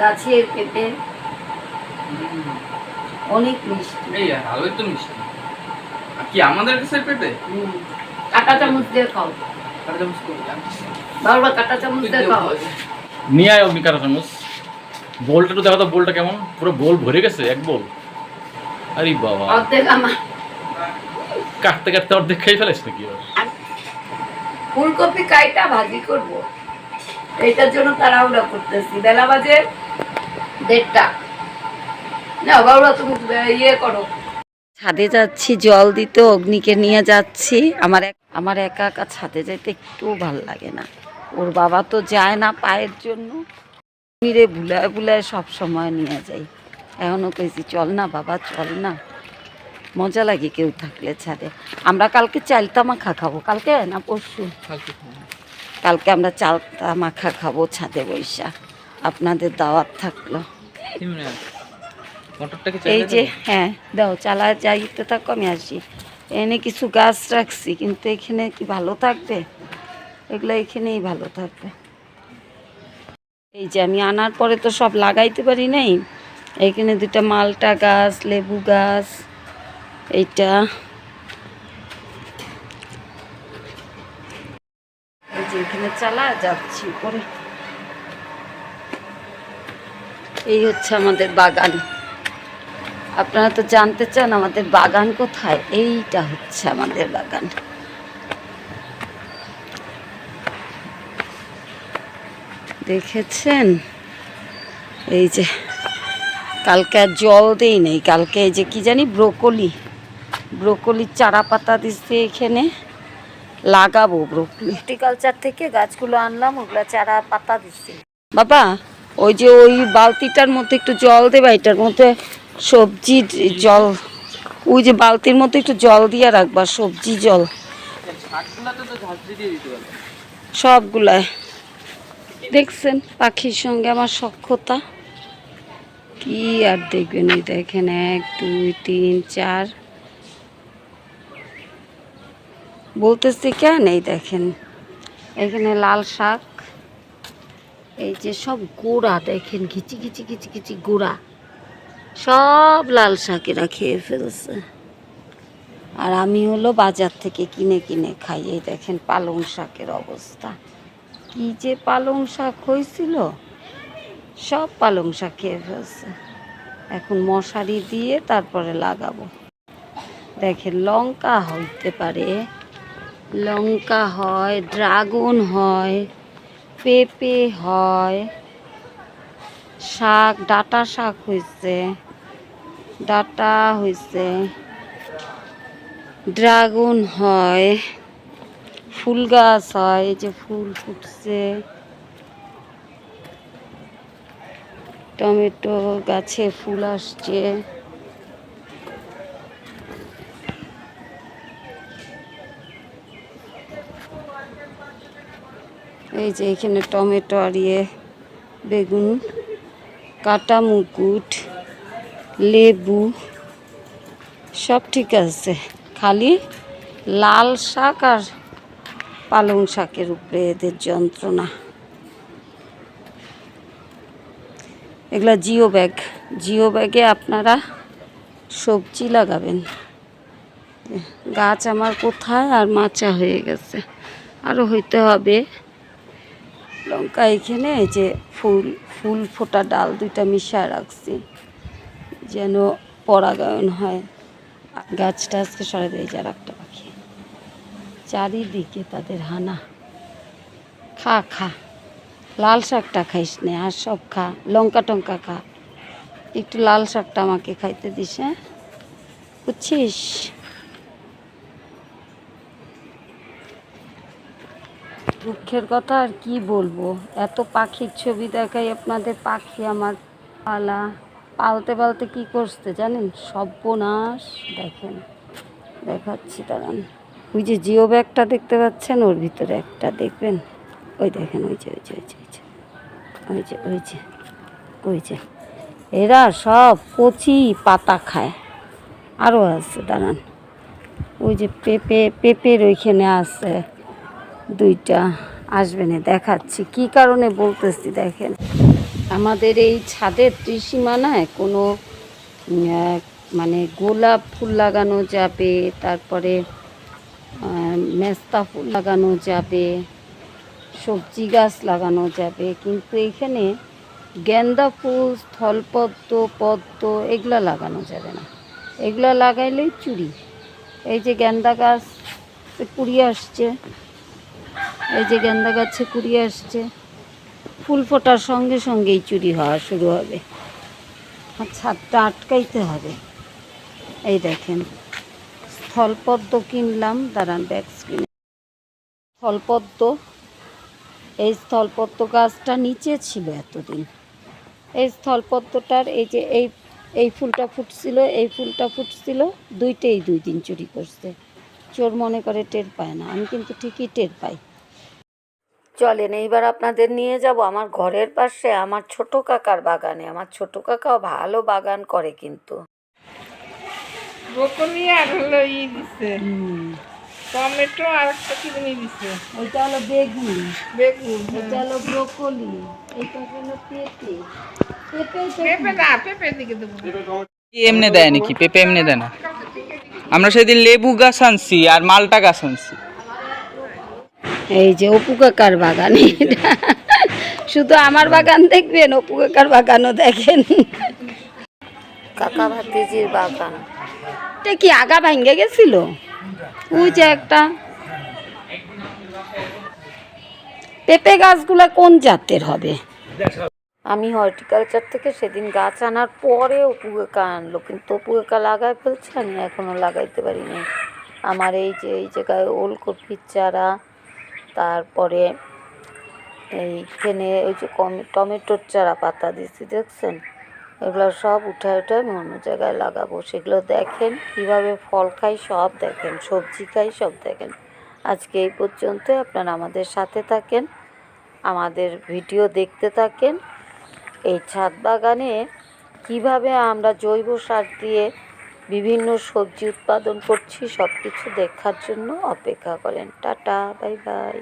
গাছের পেঁপে অনেক মিষ্টি। এই ভালোই তো মিষ্টি। কি আমাদের কাছে পেঁপে কাঁটা চামচ দিয়ে খাও। আর চামচ করে কাঁটা চামচ দিয়ে খাও। নিয়ে আয় অগ্নি কাটা চামচ। বোলটা একটু দেখো তো বোলটা কেমন? পুরো বোল ভরে গেছে এক বোল। আরে বাবা। অর্ধেক আমার কাটতে কাটতে অর্ধেক ফেলেছ নাকি? ফুলকপি কাইটা ভাজি করব। এইটার জন্য তাড়াহুড়া করতেছি। বেলা বাজে দেড়টা। না বাবুরা তুমি ইয়ে করো। ছাদে যাচ্ছি জল দিতে অগ্নিকে নিয়ে যাচ্ছি। আমার এক আমার একা একা ছাদে যাইতে একটু ভালো লাগে না। ওর বাবা তো যায় না পায়ের জন্য। মিরে বুলায় বুলায় সব সময় নিয়ে যাই এখনও কইছি চল না বাবা চল না। মজা লাগে কেউ থাকলে ছাদে। আমরা কালকে চালতা মাখা খাব। কালকে না পরশু? কালকে আমরা চালতা মাখা খাব ছাদে বৈশা আপনাদের দাওয়াত থাকল। এই যে হ্যাঁ দাও চালায় যাইতে থাকো আমি আসি। এনে কিছু গাছ রাখছি কিন্তু এখানে কি ভালো থাকবে? এগুলো এখানেই ভালো থাকবে। এই যে আমি আনার পরে তো সব লাগাইতে পারি নাই। এখানে দুটা মালটা গাছ লেবু গাছ এইটা। এই যে এখানে চালা যাচ্ছি উপরে। এই হচ্ছে আমাদের বাগান। আপনারা তো জানতে চান আমাদের বাগান কোথায়? এইটা হচ্ছে আমাদের বাগান। দেখেছেন? এই যে কালকে আর জল দেই নেই। কালকে এই যে কি জানি ব্রোকলি। ব্রোকলির চারা পাতা দিচ্ছে এখানে। লাগাবো ব্রোকলি। হর্টিকালচার থেকে গাছগুলো আনলাম ওগুলো চারা পাতা দিচ্ছি বাবা ওই যে ওই বালতিটার মধ্যে একটু জল দেবা, এটার মধ্যে সবজি জল, ওই যে বালতির মধ্যে একটু জল দিয়ে রাখবা, সবজি জল। সবগুলায় দেখছেন পাখির সঙ্গে আমার সক্ষতা কি আর দেখবেন এই দেখেন, এক, দুই, তিন, চার। বলতেছি কেন এই দেখেন? এখানে লাল শাক। এই যে সব গোড়া দেখেন ঘিচি ঘিচি ঘিচি ঘিচি গোড়া। সব লাল শাকেরা খেয়ে ফেলছে। আর আমি হলো বাজার থেকে কিনে কিনে খাই। এই দেখেন পালং শাকের অবস্থা। কি যে পালং শাক হয়েছিল? সব পালং শাক খেয়ে ফেলছে। এখন মশারি দিয়ে তারপরে লাগাবো। দেখেন লঙ্কা হইতে পারে। লঙ্কা হয়, ড্রাগন হয়। পেঁপে হয়, শাক, ডাটা শাক হয়েছে ডাটা হয়েছে ড্রাগন হয়, ফুল গাছ হয়, এই যে ফুল ফুটছে, টমেটো গাছে ফুল আসছে। এই যে এখানে টমেটো আর ইয়ে বেগুন, কাটা মুকুট, লেবু, সব ঠিক আছে। খালি লাল শাক আর পালং শাকের উপরে এদের যন্ত্রণা। এগুলা জিও ব্যাগ। জিও ব্যাগে আপনারা সবজি লাগাবেন। গাছ আমার কোথায়? আর মাচা হয়ে গেছে। আরও হইতে হবে। লঙ্কা এখানে যে ফুল ফুল ফোটা ডাল দুইটা মিশায় রাখছি, যেন পরাগায়ন হয়। গাছটা আজকে সরে দেয় যার একটা পাখি। চারিদিকে তাদের হানা। খা খা। লাল শাকটা খাইস নে, আর সব খা। লঙ্কা টঙ্কা খা। একটু লাল শাকটা আমাকে খাইতে দিস হ্যাঁ? বুঝছিস? দুঃখের কথা আর কি বলব? এত পাখির ছবি দেখাই আপনাদের পাখি আমার। পালা পালতে পালতে কি করছে জানেন? সর্বনাশ, দেখেন। দেখাচ্ছি, দাঁড়ান। ওই যে জিও ব্যাগটা দেখতে পাচ্ছেন? ওর ভিতরে একটা, দেখবেন? ওই দেখেন, ওই যে ওই যে ওই যে ওই যে ওই যে ওই যে এরা সব কচি পাতা খায়। আরও আছে, দাঁড়ান। ওই যে পেঁপে, পেঁপের ওইখানে আছে। দুইটা আসবে না, দেখাচ্ছি। কি কারণে বলতেছি দেখেন, আমাদের এই ছাদের ত্রিসীমানায় কোনো মানে গোলাপ ফুল লাগানো যাবে, তারপরে মেস্তা ফুল লাগানো যাবে, সবজি গাছ লাগানো যাবে, কিন্তু এখানে গেন্দা ফুল, স্থলপদ্ম, পদ্ম এগুলা লাগানো যাবে না। এগুলা লাগাইলেই চুরি। এই যে গেন্দা গাছ কুড়িয়ে আসছে এই যে গেন্দা গাছে কুড়িয়ে আসছে। ফুল ফোটার সঙ্গে সঙ্গেই চুরি হওয়া শুরু হবে। আর ছাদটা আটকাইতে হবে। এই দেখেন, স্থলপদ্ম কিনলাম, দাঁড়ান ব্যাগ স্ক্রিনে স্থলপদ্ম, এই স্থলপদ্ম গাছটা নিচে ছিল এতদিন। এই স্থলপদ্মটার এই যে এই এই ফুলটা ফুটছিল, এই ফুলটা ফুটছিল, দুইটাই দুই দিন চুরি করছে। চোর মনে করে টের পায় না। আমি কিন্তু ঠিকই টের পাই। চলেন এইবার আপনাদের নিয়ে যাব। আমার ঘরের পাশে আমার ছোট কাকার বাগানে। আমার ছোট কাকাও ভালো বাগান করে কিন্তু। ব্রোকলি আর হলো ই দিছে। টমেটো আর একটা কি জানি দিছে। এটা হলো বেগুন। বেগুন এটা হলো ব্রোকলি। এটা হলো পেঁপে? পেঁপে পেঁপে না পেঁপে দিকে দেবো। এমনি দেয় নাকি? পেঁপে এমনি দেয় না? আমরা সেদিন লেবু গাছ আনছি আর মালটা গাছ আনছি। এই যে অপু কাকার বাগান। এটা শুধু আমার বাগান দেখবেন অপু কাকার বাগানও দেখেন। কাকা ভাতিজির বাগান। এটা কি আগা ভাঙ্গে গেছিল? ওই যে একটা। পেঁপে গাছগুলো কোন জাতের হবে? আমি হর্টিকালচার থেকে সেদিন গাছ আনার পরে অপু কাকা আনলো কিন্তু অপু কাকা লাগাই ফেলছে আমি এখনও লাগাইতে পারিনি। আমার এই যে এই জায়গায় ওলকপির চারা তারপরে এইখানে ওই যে কম- টমেটোর চারা পাতা দিচ্ছি দেখছেন? এগুলো সব উঠায় উঠায় আমি অন্য জায়গায় লাগাবো। সেগুলো দেখেন, কীভাবে ফল খাই, সব দেখেন, সবজি খাই, সব দেখেন। আজকে এই পর্যন্ত, আপনারা আমাদের সাথে থাকেন, আমাদের ভিডিও দেখতে থাকেন। এই ছাদ বাগানে কীভাবে আমরা জৈব সার দিয়ে বিভিন্ন সবজি উৎপাদন করছি সব কিছু দেখার জন্য অপেক্ষা করেন। Tata bye bye.